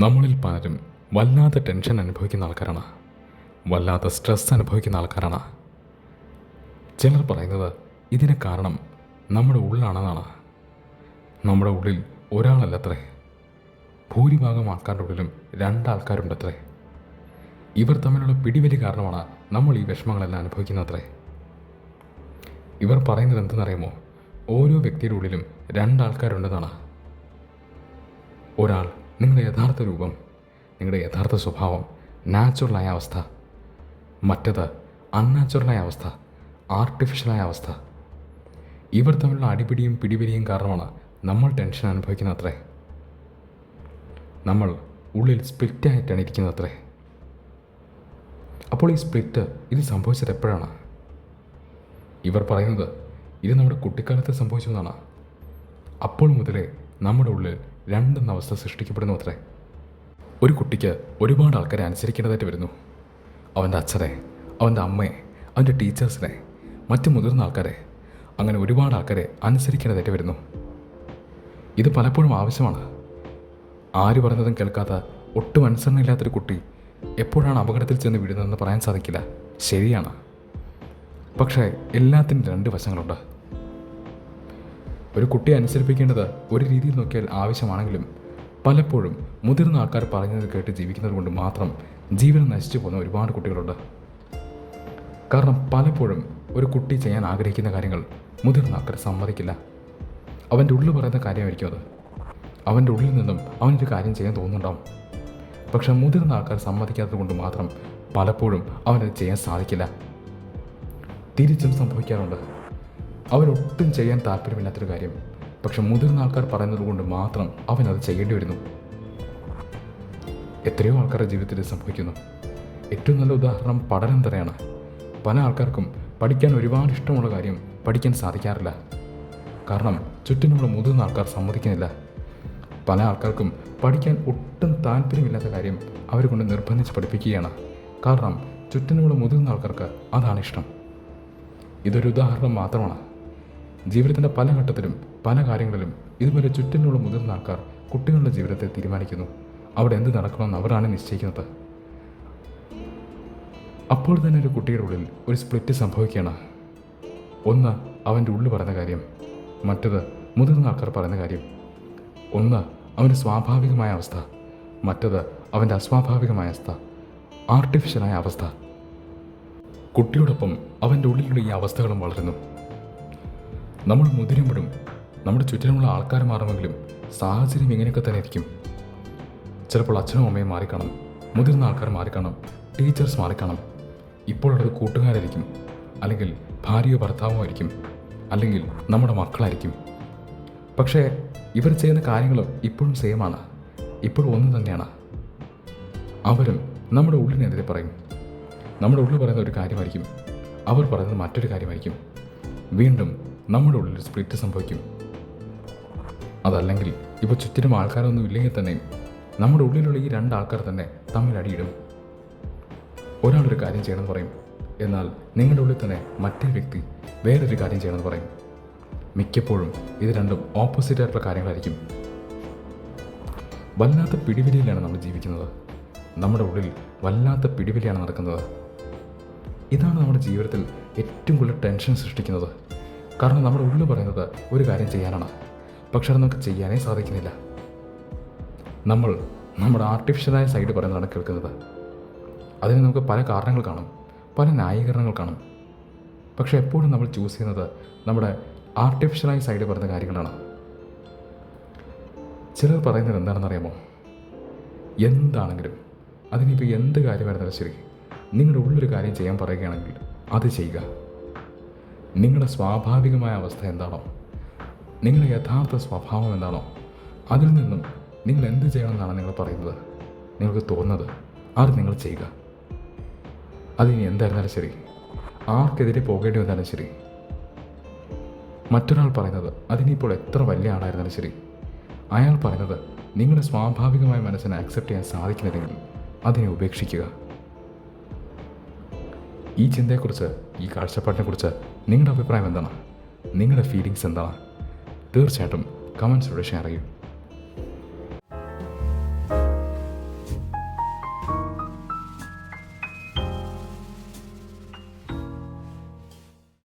നമ്മളിൽ പലരും വല്ലാത്ത ടെൻഷൻ അനുഭവിക്കുന്ന ആൾക്കാരാണ്. വല്ലാത്ത സ്ട്രെസ് അനുഭവിക്കുന്ന ആൾക്കാരാണ്. ചിലർ പറയുന്നത് ഇതിന് കാരണം നമ്മുടെ ഉള്ളിലാണെന്നാണ് നമ്മുടെ ഉള്ളിൽ ഒരാളല്ലത്രേ. ഭൂരിഭാഗം ആൾക്കാരുടെ ഉള്ളിലും രണ്ടാൾക്കാരുണ്ടത്രേ. ഇവർ തമ്മിലുള്ള പിടിവലി കാരണമാണ് നമ്മൾ ഈ വിഷമങ്ങളെല്ലാം അനുഭവിക്കുന്നത്രേ. ഇവർ പറയുന്നത് എന്തെന്നറിയുമോ? ഓരോ വ്യക്തിയുടെ ഉള്ളിലും രണ്ടാൾക്കാരുണ്ടെന്നാണ്. ഒരാൾ നിങ്ങളുടെ യഥാർത്ഥ രൂപം നിങ്ങളുടെ യഥാർത്ഥ സ്വഭാവം നാച്ചുറലായ അവസ്ഥ. മറ്റത് അൺനാച്ചുറലായ അവസ്ഥ ആർട്ടിഫിഷ്യലായ അവസ്ഥ. ഇവർ തമ്മിലുള്ള അടിപിടിയും പിടിപിടിയും കാരണമാണ് നമ്മൾ ടെൻഷൻ അനുഭവിക്കുന്നത് നമ്മൾ ഉള്ളിൽ സ്പ്ലിറ്റായിട്ടാണ് ഇരിക്കുന്നത് അത്രേ അപ്പോൾ ഈ സ്പ്ലിറ്റ് ഇത് സംഭവിച്ചത് എപ്പോഴാണ്? ഇവർ പറയുന്നത് ഇത് നമ്മുടെ കുട്ടിക്കാലത്ത് സംഭവിച്ചതാണ്. അപ്പോൾ മുതലേ നമ്മുടെ ഉള്ളിൽ രണ്ടെന്ന അവസ്ഥ സൃഷ്ടിക്കപ്പെടുന്നു അത്രേ. ഒരു കുട്ടിക്ക് ഒരുപാട് ആൾക്കാരെ അനുസരിക്കേണ്ടതായിട്ട് വരുന്നു. അവന്റെ അച്ഛനെ അവന്റെ അമ്മയെ അവന്റെ ടീച്ചേഴ്സിനെ മറ്റ് മുതിർന്ന ആൾക്കാരെ അങ്ങനെ ഒരുപാട് ആൾക്കാരെ അനുസരിക്കേണ്ടതായിട്ട് വരുന്നു. ഇത് പലപ്പോഴും ആവശ്യമാണ്. ആര് പറഞ്ഞതും കേൾക്കാത്ത ഒട്ടും അനുസരണയില്ലാത്തൊരു കുട്ടി എപ്പോഴാണ് അപകടത്തിൽ ചെന്ന് വീഴുന്നതെന്ന് പറയാൻ സാധിക്കില്ല. ശരിയാണ്. പക്ഷേ എല്ലാത്തിനും രണ്ട് വശങ്ങളുണ്ട്. ഒരു കുട്ടിയെ അനുസരിപ്പിക്കേണ്ടത് ഒരു രീതിയിൽ നോക്കിയാൽ ആവശ്യമാണെങ്കിലും പലപ്പോഴും മുതിർന്ന ആൾക്കാർ പറയുന്നത് കേട്ട് ജീവിക്കുന്നത് കൊണ്ട് മാത്രം ജീവിതം നശിച്ചു പോകുന്ന ഒരുപാട് കുട്ടികളുണ്ട്. കാരണം പലപ്പോഴും ഒരു കുട്ടി ചെയ്യാൻ ആഗ്രഹിക്കുന്ന കാര്യങ്ങൾ മുതിർന്ന ആൾക്കാർ സമ്മതിക്കില്ല. അവന്റെ ഉള്ളിൽ പറയുന്ന കാര്യമായിരിക്കും അത്. അവന്റെ ഉള്ളിൽ നിന്നും അവനൊരു കാര്യം ചെയ്യാൻ തോന്നുന്നുണ്ടാവും. പക്ഷെ മുതിർന്ന ആൾക്കാർ സമ്മതിക്കാത്തത് കൊണ്ട് മാത്രം പലപ്പോഴും അവനത് ചെയ്യാൻ സാധിക്കില്ല. തിരിച്ചും സംഭവിക്കാറുണ്ട്. അവരൊട്ടും ചെയ്യാൻ താല്പര്യമില്ലാത്തൊരു കാര്യം. പക്ഷെ മുതിർന്ന ആൾക്കാർ പറയുന്നത് കൊണ്ട് മാത്രം അവനത് ചെയ്യേണ്ടി വരുന്നു. എത്രയോ ആൾക്കാരുടെ ജീവിതത്തിൽ സംഭവിക്കുന്നു. ഏറ്റവും നല്ല ഉദാഹരണം പഠനം തന്നെയാണ്. പല ആൾക്കാർക്കും പഠിക്കാൻ ഒരുപാട് ഇഷ്ടമുള്ള കാര്യം പഠിക്കാൻ സാധിക്കാറില്ല. കാരണം ചുറ്റിനുള്ള മുതിർന്ന ആൾക്കാർ സമ്മതിക്കുന്നില്ല. പല ആൾക്കാർക്കും പഠിക്കാൻ ഒട്ടും താല്പര്യമില്ലാത്ത കാര്യം അവരെ കൊണ്ട് നിർബന്ധിച്ച് പഠിപ്പിക്കുകയാണ്. കാരണം ചുറ്റിനുള്ള മുതിർന്ന ആൾക്കാർക്ക് അതാണ് ഇഷ്ടം. ഇതൊരു ഉദാഹരണം മാത്രമാണ്. ജീവിതത്തിന്റെ പല ഘട്ടത്തിലും പല കാര്യങ്ങളിലും ഇതുപോലെ ചുറ്റിനുള്ള മുതിർന്ന ആൾക്കാർ കുട്ടികളുടെ ജീവിതത്തെ തീരുമാനിക്കുന്നു. അവിടെ എന്ത് നടക്കണമെന്ന് അവരാണ് നിശ്ചയിക്കുന്നത്. അപ്പോൾ തന്നെ ഒരു കുട്ടിയുടെ ഉള്ളിൽ ഒരു സ്പ്ലിറ്റ് സംഭവിക്കുകയാണ്. ഒന്ന് അവന്റെ ഉള്ളിൽ പറയുന്ന കാര്യം. മറ്റത് മുതിർന്ന ആൾക്കാർ പറയുന്ന കാര്യം. ഒന്ന് അവന്റെ സ്വാഭാവികമായ അവസ്ഥ. മറ്റത് അവന്റെ അസ്വാഭാവികമായ അവസ്ഥ. ആർട്ടിഫിഷ്യലായ അവസ്ഥ. കുട്ടിയോടൊപ്പം അവന്റെ ഉള്ളിലുള്ള ഈ അവസ്ഥകളും വളരുന്നു. നമ്മൾ മുതിരുമ്പോഴും നമ്മുടെ ചുറ്റിനുമുള്ള ആൾക്കാർ മാറുമെങ്കിലും സാഹചര്യം ഇങ്ങനെയൊക്കെ തന്നെ ഇരിക്കും. ചിലപ്പോൾ അച്ഛനും അമ്മയും മാറിക്കാണും മുതിർന്ന ആൾക്കാർ മാറിക്കാണും ടീച്ചേഴ്സ് മാറിക്കാണും. ഇപ്പോഴുള്ളത് കൂട്ടുകാരായിരിക്കും അല്ലെങ്കിൽ ഭാര്യയോ ഭർത്താവോ ആയിരിക്കും അല്ലെങ്കിൽ നമ്മുടെ മക്കളായിരിക്കും. പക്ഷേ ഇവർ ചെയ്യുന്ന കാര്യങ്ങളും ഇപ്പോഴും സെയിമാണ് ഇപ്പോഴും ഒന്നും തന്നെയാണ്. അവരും നമ്മുടെ ഉള്ളിനെതിരെ പറയും. നമ്മുടെ ഉള്ളിൽ പറയുന്ന ഒരു കാര്യമായിരിക്കും അവർ പറയുന്നത് മറ്റൊരു കാര്യമായിരിക്കും. വീണ്ടും നമ്മുടെ ഉള്ളിൽ സ്പ്ലിറ്റ് സംഭവിക്കും. അതല്ലെങ്കിൽ ഇപ്പോൾ ചുറ്റിനും ആൾക്കാരൊന്നും ഇല്ലെങ്കിൽ തന്നെ നമ്മുടെ ഉള്ളിലുള്ള ഈ രണ്ട് ആൾക്കാർ തന്നെ തമ്മിൽ അടിയിടും. ഒരാളൊരു കാര്യം ചെയ്യണമെന്ന് പറയും. എന്നാൽ നിങ്ങളുടെ ഉള്ളിൽ തന്നെ മറ്റേ വ്യക്തി വേറൊരു കാര്യം ചെയ്യണമെന്ന് പറയും. മിക്കപ്പോഴും ഇത് രണ്ടും ഓപ്പോസിറ്റ് ആയിട്ടുള്ള കാര്യങ്ങളായിരിക്കും. വല്ലാത്ത പിടിവിലിയിലാണ് നമ്മൾ ജീവിക്കുന്നത്. നമ്മുടെ ഉള്ളിൽ വല്ലാത്ത പിടിവിലിയാണ് നടക്കുന്നത്. ഇതാണ് നമ്മുടെ ജീവിതത്തിൽ ഏറ്റവും കൂടുതൽ ടെൻഷൻ സൃഷ്ടിക്കുന്നത്. കാരണം നമ്മുടെ ഉള്ളിൽ പറയുന്നത് ഒരു കാര്യം ചെയ്യാനാണ്. പക്ഷെ അത് നമുക്ക് ചെയ്യാനേ സാധിക്കുന്നില്ല. നമ്മൾ നമ്മുടെ ആർട്ടിഫിഷ്യലായ സൈഡ് പറയുന്നതാണ് കേൾക്കുന്നത്. അതിന് നമുക്ക് പല കാരണങ്ങൾ കാണും പല ന്യായീകരണങ്ങൾ കാണും. പക്ഷെ എപ്പോഴും നമ്മൾ ചൂസ് ചെയ്യുന്നത് നമ്മുടെ ആർട്ടിഫിഷ്യലായ സൈഡ് പറയുന്ന കാര്യങ്ങളാണ്. ചിലർ പറയുന്നത് എന്താണെന്ന് അറിയാമോ? എന്താണെങ്കിലും അതിനിപ്പോൾ എന്ത് കാര്യമായിരുന്നാലും ശരി നിങ്ങളുടെ ഉള്ളൊരു കാര്യം ചെയ്യാൻ പറയുകയാണെങ്കിൽ അത് ചെയ്യുക. നിങ്ങളുടെ സ്വാഭാവികമായ അവസ്ഥ എന്താണോ? നിങ്ങളുടെ യഥാർത്ഥ സ്വഭാവം എന്താണോ? അതിൽ നിന്നും നിങ്ങൾ എന്ത് ചെയ്യണമെന്നാണ് നിങ്ങൾ പറയുന്നത്? നിങ്ങൾക്ക് തോന്നുന്നത് അത് നിങ്ങൾ ചെയ്യുക. അതിനി എന്തായിരുന്നാലും ശരി. ആർക്കെതിരെ പോകേണ്ടി വന്നാലും ശരി. മറ്റൊരാൾ പറയുന്നത് അതിനിപ്പോൾ എത്ര വലിയ ആളായിരുന്നാലും ശരി. അയാൾ പറയുന്നത് നിങ്ങളുടെ സ്വാഭാവികമായ മനസ്സിനെ അക്സെപ്റ്റ് ചെയ്യാൻ സാധിക്കുന്നില്ലെങ്കിൽ അതിനെ ഉപേക്ഷിക്കുക. ഈ ചിന്തയെക്കുറിച്ച് ഈ കാഴ്ചപ്പാടിനെക്കുറിച്ച് നിങ്ങളുടെ അഭിപ്രായം എന്താണ്? നിങ്ങളുടെ ഫീലിങ്സ് എന്താണ്? തീർച്ചയായിട്ടും കമൻസിലൂടെ ഷെയർ ചെയ്യും.